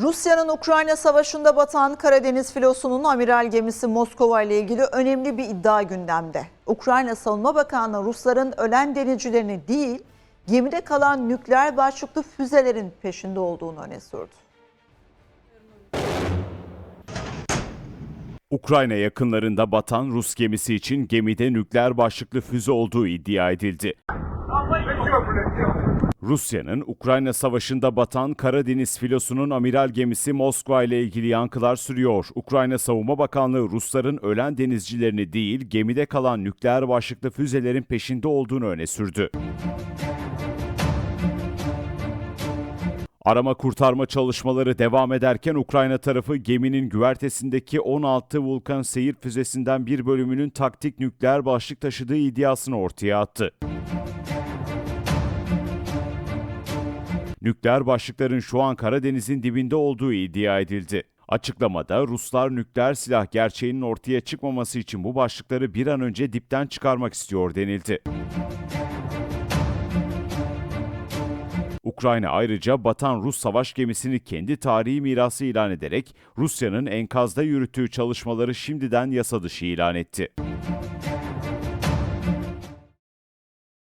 Rusya'nın Ukrayna Savaşı'nda batan Karadeniz filosunun amiral gemisi Moskova ile ilgili önemli bir iddia gündemde. Ukrayna Savunma Bakanlığı Rusların ölen denizcilerini değil, gemide kalan nükleer başlıklı füzelerin peşinde olduğunu öne sürdü. Ukrayna yakınlarında batan Rus gemisi için gemide nükleer başlıklı füze olduğu iddia edildi. Rusya'nın Ukrayna Savaşı'nda batan Karadeniz filosunun amiral gemisi Moskva ile ilgili yankılar sürüyor. Ukrayna Savunma Bakanlığı Rusların ölen denizcilerini değil, gemide kalan nükleer başlıklı füzelerin peşinde olduğunu öne sürdü. Arama kurtarma çalışmaları devam ederken Ukrayna tarafı geminin güvertesindeki 16 Vulkan seyir füzesinden bir bölümünün taktik nükleer başlık taşıdığı iddiasını ortaya attı. Nükleer başlıkların şu an Karadeniz'in dibinde olduğu iddia edildi. Açıklamada Ruslar nükleer silah gerçeğinin ortaya çıkmaması için bu başlıkları bir an önce dipten çıkarmak istiyor denildi. Ukrayna ayrıca batan Rus savaş gemisini kendi tarihi mirası ilan ederek Rusya'nın enkazda yürüttüğü çalışmaları şimdiden yasa dışı ilan etti.